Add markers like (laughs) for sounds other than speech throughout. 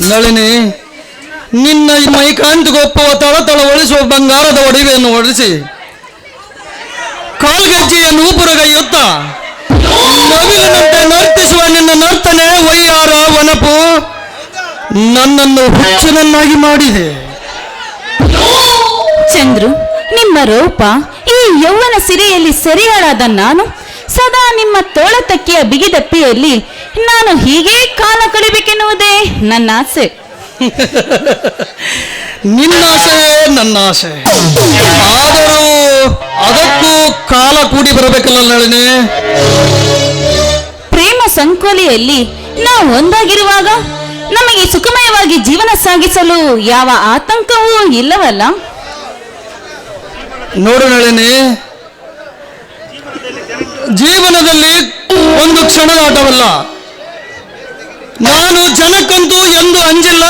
ನಳಿನಿ, ನಿನ್ನ ತಳ ತಳ ಒಳಿಸುವ ಬಂಗಾರದ ಒಡವೆಯನ್ನು ಹೊಡಿಸಿ ಕಾಲ್ಗಜ್ಜೆಯ ನೂಪುರಗೈಯುತ್ತ ನವಿಲಿನಂತೆ ನರ್ತಿಸುವ ನಿನ್ನ ನರ್ತನೆ ವೈಯಾರ ವನಪು. ನನ್ನನ್ನು ಹುಚ್ಚನನ್ನಾಗಿ ಮಾಡಿದೆ. ಚಂದ್ರು, ನಿಮ್ಮ ರೂಪ ಈ ಯೌವನ ಸಿರೆಯಲ್ಲಿ ಸೆರೆಯಾಳಾದ ನಾನು. ಸದಾ ನಿಮ್ಮ ತೋಳತಕ್ಕಿಯ ಬಿಗಿದಪ್ಪಿಯಲ್ಲಿ ನಾನು ಹೀಗೆ ಕಾಲ ಕಳಿಬೇಕೆನ್ನುವುದೇ ನನ್ನ ಆಸೆ. ನಿನ್ನ ಆಸೆ ನನ್ನ ಆಸೆ ಆದರೂ ಅದಕ್ಕೂ ಕಾಲ ಕೂಡಿ ಬರಬೇಕಲ್ಲ ನಳಿನಿ. ಪ್ರೇಮ ಸಂಕೋಲೆಯಲ್ಲಿ ನಾವು ಒಂದಾಗಿರುವಾಗ ನಮಗೆ ಸುಖಮಯವಾಗಿ ಜೀವನ ಸಾಗಿಸಲು ಯಾವ ಆತಂಕವೂ ಇಲ್ಲವಲ್ಲ? ನೋಡು ನಳಿನಿ ಜೀವನದಲ್ಲಿ ಒಂದು ಕ್ಷಣದ ಆಟವಲ್ಲ ನಾನು ಜನಕ್ಕಂತೂ ಎಂದು ಅಂಜಿಲ್ಲ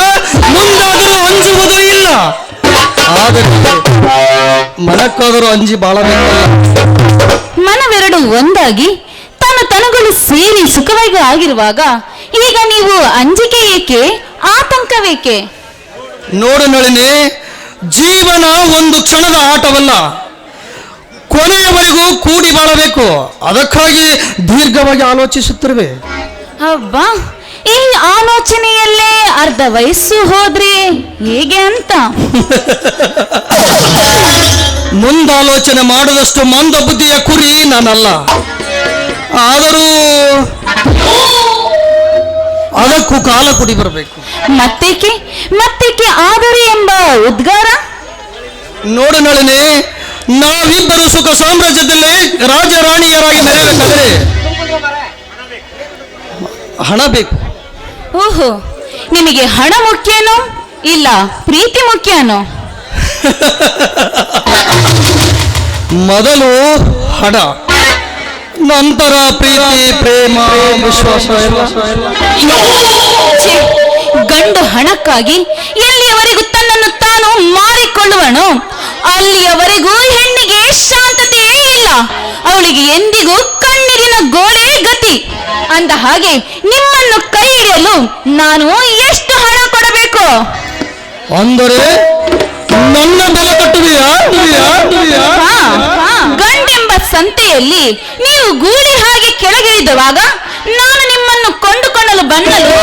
ಮುಂದಾದರೂ ಅಂಜುವುದೂ ಇಲ್ಲ. ಆದರೆ ಮನಕ್ಕಾದರೂ ಅಂಜಿ ಬಹಳ ಮನವೆರಡು ಒಂದಾಗಿ ತನ್ನ ತನಗಳು ಸೇರಿ ಸುಖವಾಗಿ ಆಗಿರುವಾಗ ಈಗ ನೀವು ಅಂಜಿಕೆ ಏಕೆ ಆತಂಕವೇಕೆ? ನೋಡು ನಳಿನಿ ಜೀವನ ಒಂದು ಕ್ಷಣದ ಆಟವಲ್ಲ. ಕೊನೆಯವರೆಗೂ ಕೂಡಿ ಬಾಳಬೇಕು. ಅದಕ್ಕಾಗಿ ದೀರ್ಘವಾಗಿ ಆಲೋಚಿಸುತ್ತಿರುವೆ. ಅಬ್ಬಾ ಈ ಆಲೋಚನೆಯಲ್ಲೇ ಅರ್ಧ ವಯಸ್ಸು ಹೋದ್ರೆ ಹೇಗೆ ಅಂತ? (laughs) ಮುಂದಾಲೋಚನೆ ಮಾಡದಷ್ಟು ಮಂದ ಬುದ್ಧಿಯ ಕುರಿ ನಾನಲ್ಲ. ಆದರೂ ಅದಕ್ಕೂ ಕಾಲ ಕುಡಿ ಬರಬೇಕು. ಮತ್ತೇಕೆ? ಮತ್ತೇಕೆ ಆದರೆ ಎಂಬ ಉದ್ಗಾರ? ನೋಡು ನಳಿನಿ ನಾವಿಬ್ಬರು ಸುಖ ಸಾಮ್ರಾಜ್ಯದಲ್ಲಿ ರಾಜ ರಾಣಿಯರಾಗಿ ಮೆರೆಯಬೇಕಾದ್ರೆ ಹಣ ಬೇಕು. ಓಹೋ ನಿಮಗೆ ಹಣ ಮುಖ್ಯನೋ ಇಲ್ಲ ಪ್ರೀತಿ ಮುಖ್ಯನೋ? ಮೊದಲು ಹಣ ನಂತರ ಪ್ರೀತಿ ಪ್ರೇಮ ವಿಶ್ವಾಸ ಗಂಡು ಹಣಕ್ಕಾಗಿ ಎಲ್ಲಿಯವರೆಗೂ ತನ್ನನ್ನು ತಾನು ಮಾರಿಕೊಳ್ಳುವನು ಅಲ್ಲಿಯವರೆಗೂ ಹೆಣ್ಣಿಗೆ ಶಾಂತತೆಯೇ ಇಲ್ಲ. ಅವಳಿಗೆ ಎಂದಿಗೂ ಕಣ್ಣೀರಿನ ಗೋಳೆ ಗತಿ. ಅಂದ ಹಾಗೆ ನಿಮ್ಮನ್ನು ಕೈ ಹಿಡಿಯಲು ನಾನು ಎಷ್ಟು ಹಣ ಕೊಡಬೇಕು? ಅಂದರೆ ನನ್ನ ಬೆಲೆ ಕಟ್ಟುವಿಯಾ? ಗಂಡೆಂಬ ಸಂತೆಯಲ್ಲಿ ನೀವು ಗೂಳಿ ಹಾಗೆ ಕೆಳಗಿಳಿದುವಾಗ ನಾನು ನಿಮ್ಮನ್ನು ಕೊಂಡುಕೊಳ್ಳಲು ಬಂದಲು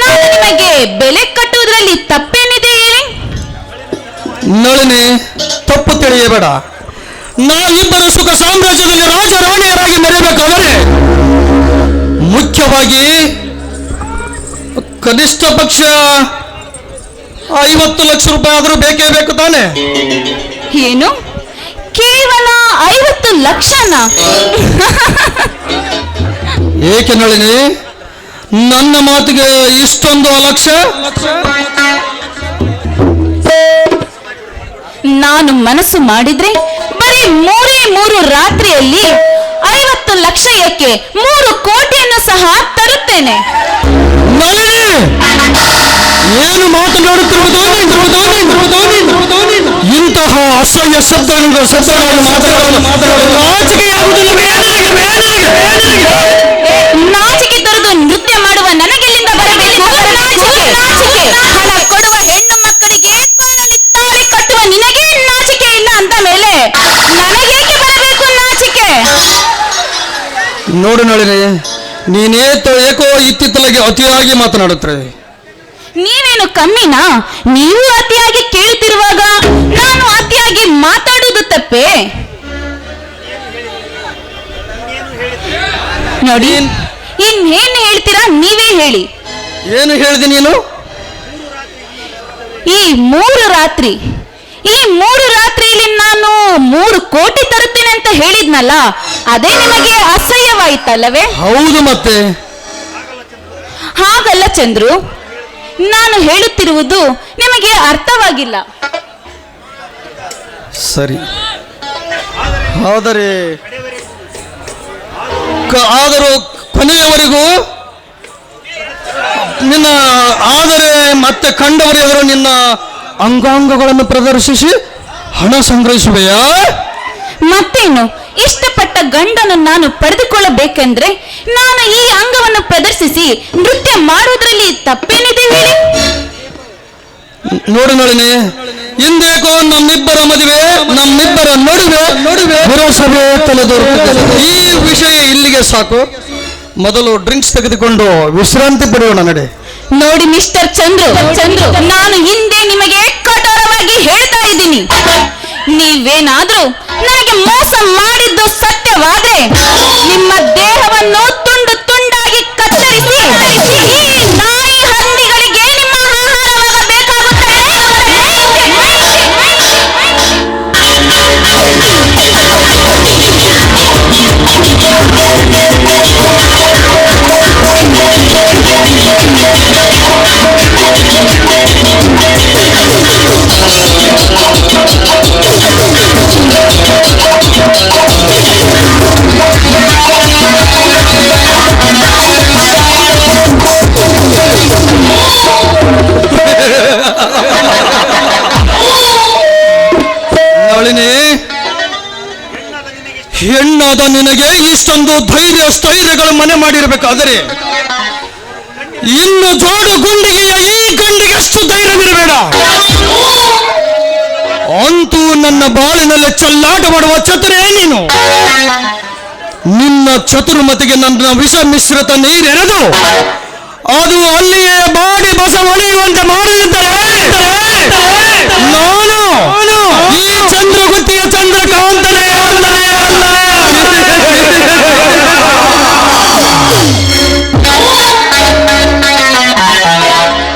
ನಾನು ನಿಮಗೆ ಬೆಲೆ ಕಟ್ಟುವುದರಲ್ಲಿ ತಪ್ಪೇನಿದೆ? ಹೇಳಿ ನಳಿನಿ ತಪ್ಪು ತಿಳಿಯಬೇಡ. ನಾವಿಬ್ಬರು ಸುಖ ಸಾಮ್ರಾಜ್ಯದಲ್ಲಿ ರಾಜ ರಾಣಿಯರಾಗಿ ಮೆರೆಯಬೇಕಾದರೆ ಮುಖ್ಯವಾಗಿ ಕನಿಷ್ಠ ಪಕ್ಷ ಐವತ್ತು ಲಕ್ಷ ರೂಪಾಯಿ ಆದರೂ ಬೇಕೇ ಬೇಕು ತಾನೆ? ಏನು? ಕೇವಲ ಐವತ್ತು ಲಕ್ಷನ? ಏಕೆ ನಳಿನಿ? ನನ್ನ ಮಾತಿಗೆ ಇಷ್ಟೊಂದು ಲಕ್ಷ ನಾನು ಮನಸ್ಸು ಮಾಡಿದ್ರೆ ಬರೀ ಮೂರೇ ಮೂರು ರಾತ್ರಿಯಲ್ಲಿ ಐವತ್ತು ಲಕ್ಷ ಏಕೆ ಮೂರು ಕೋಟಿಯನ್ನು ಸಹ ತರುತ್ತೇನೆ ಏನು ಮಾತನಾಡುತ್ತಿರುವುದು ಇಂತಹ ಅಸಹ್ಯ ಶಬ್ದಗಳನ್ನು ಶಬ್ದಗಳನ್ನು ಮಾತನಾಡಲು ನಾಚಿಕೆಯಾಗುವುದಿಲ್ಲ ಬೇಡರಿಗೆ, ನೋಡು ನಳಿನಿ ನೀನೇ ಏಕೋ ಇತ್ತಿತ್ತಲಾಗಿ ಅತಿಯಾಗಿ ಮಾತನಾಡುತ್ತೆ ನೀವೇನು ಕಮ್ಮಿನಾ? ನೀವು ಅತಿಯಾಗಿ ಕೇಳ್ತಿರುವಾಗ ನಾನು ಅತಿಯಾಗಿ ಮಾತಾಡುವುದು ತಪ್ಪೇ? ನೋಡಿ ಇನ್ನೇನು ಹೇಳ್ತೀರಾ ನೀವೇ ಹೇಳಿ. ಏನು ಹೇಳಿದೆ ನೀನು? ಈ ಮೂರು ರಾತ್ರಿ ಈ ಮೂರು ರಾತ್ರಿಯಲ್ಲಿ ನಾನು ಮೂರು ಕೋಟಿ ತರುತ್ತೇನೆ ಅಂತ ಹೇಳಿದ್ನಲ್ಲ ಅದೇ ನಿಮಗೆ ಅಸಹ್ಯವಾಯಿತಲ್ಲವೇ? ಹೌದು ಮತ್ತೆ. ಹಾಗಲ್ಲ ಚಂದ್ರು ನಾನು ಹೇಳುತ್ತಿರುವುದು ನಿಮಗೆ ಅರ್ಥವಾಗಿಲ್ಲ. ಸರಿ. ಆದರೆ ಆದರೂ ಕೊನೆಯವರೆಗೂ ನಿನ್ನ ಆದರೆ ಮತ್ತೆ ಕಂಡವರೆವರು ನಿನ್ನ ಅಂಗಾಂಗಗಳನ್ನು ಪ್ರದರ್ಶಿಸಿ ಹಣ ಸಂಗ್ರಹಿಸುವೆಯಾ? ಮತ್ತೇನು? ಇಷ್ಟಪಟ್ಟ ಗಂಡನ್ನು ನಾನು ಪಡೆದುಕೊಳ್ಳಬೇಕೆಂದ್ರೆ ನಾನು ಈ ಅಂಗವನ್ನು ಪ್ರದರ್ಶಿಸಿ ನೃತ್ಯ ಮಾಡುವುದರಲ್ಲಿ ತಪ್ಪೇನಿದೆ ಹೇಳಿ. ನೋಡು ನೋಡಿನಿ ಹಿಂದೇಕೋ ನಮ್ಮಿಬ್ಬರ ಮದುವೆ ನಮ್ಮಿಬ್ಬರ ನಡುವೆ ನಡುವೆ ಪುರಸಭೆ ತಲೆದೋರುತ್ತದೆ. ಈ ವಿಷಯ ಇಲ್ಲಿಗೆ ಸಾಕು. ಮೊದಲು ಡ್ರಿಂಕ್ಸ್ ತೆಗೆದುಕೊಂಡು ವಿಶ್ರಾಂತಿ ಪಡೆಯೋಣ ನಡೆ. ನೋಡಿ ಮಿಸ್ಟರ್ ಚಂದ್ರು. ಚಂದ್ರು. ನಾನು ಹಿಂದೆ ನೀವೇನಾದ್ರೂ ನನಗೆ ಮೋಸ ಮಾಡಿದ್ದು ಸತ್ಯವಾದ್ರೆ ನಿಮ್ಮ ಹೆಣ್ಣಾದ ನಿನಗೆ ಇಷ್ಟೊಂದು ಧೈರ್ಯ ಸ್ಥೈರ್ಯಗಳು ಮನೆ ಮಾಡಿರಬೇಕಾದರೆ ಇನ್ನು ಜೋಡು ಗುಂಡಿಗೆಯ ಈ ಗಂಡಿಗೆ ಅಷ್ಟು ಧೈರ್ಯವಿರಬೇಡ ಅಂತೂ ನನ್ನ ಬಾಳಿನಲ್ಲಿ ಚಲ್ಲಾಟ ಮಾಡುವ ಚತುರೇ ನೀನು. ನಿನ್ನ ಚತುರ್ಮತಿಗೆ ನನ್ನ ವಿಷ ಮಿಶ್ರಿತ ನೀರೆರೆದು. ಅದು ಅಲ್ಲಿಯೇ ಬಾಡಿ ಬಸ ಒಡೆಯುವಂತೆ ನಾನು